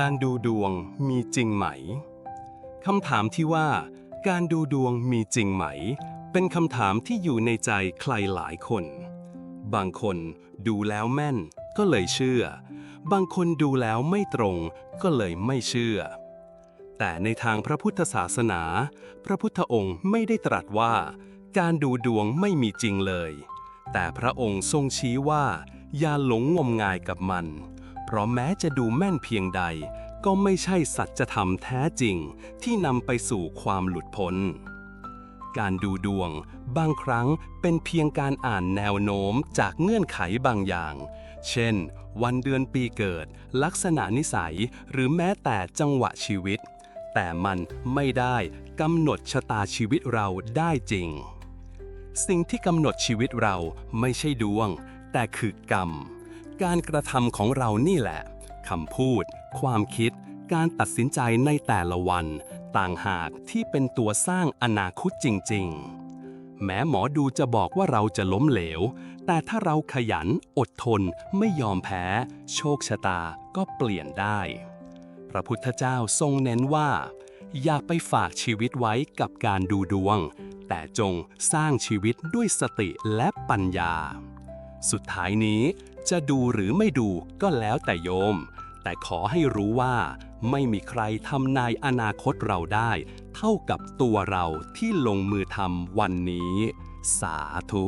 การดูดวงมีจริงไหม คำถามที่ว่า การดูดวงมีจริงไหม เป็นคำถามที่อยู่ในใจใครหลายคน บางคนดูแล้วแม่นก็เลยเชื่อ บางคนดูแล้วไม่ตรงก็เลยไม่เชื่อ แต่ในทางพระพุทธศาสนา พระพุทธองค์ไม่ได้ตรัสว่า การดูดวงไม่มีจริงเลย แต่พระองค์ทรงชี้ว่า อย่าหลงงมงายกับมัน เพราะแม้จะดูแม่นเพียงใด ก็ไม่ใช่สัจธรรมแท้จริงที่นำไปสู่ความหลุดพ้น การดูดวง บางครั้งเป็นเพียงการอ่านแนวโน้มจากเงื่อนไขบางอย่าง เช่น วันเดือนปีเกิด ลักษณะนิสัย หรือแม้แต่จังหวะชีวิต แต่มันไม่ได้กำหนดชะตาชีวิตเราได้จริง สิ่งที่กำหนดชีวิตเราไม่ใช่ดวง แต่คือกรรม การกระทำของเรานี่แหละคำพูด ความคิด การตัดสินใจในแต่ละวัน ต่างหากที่เป็นตัวสร้างอนาคตจริง ๆ แม้หมอดูจะบอกว่าเราจะล้มเหลว แต่ถ้าเราขยันอดทนไม่ยอมแพ้ โชคชะตาก็เปลี่ยนได้ พระพุทธเจ้าทรงเน้นว่า อย่าไปฝากชีวิตไว้กับการดูดวง แต่จงสร้างชีวิตด้วยสติและปัญญา สุดท้ายนี้ จะดูหรือไม่ดูก็แล้วแต่โยม แต่ขอให้รู้ว่าไม่มีใครทำนายอนาคตเราได้ เท่ากับตัวเราที่ลงมือทำวันนี้ สาธุ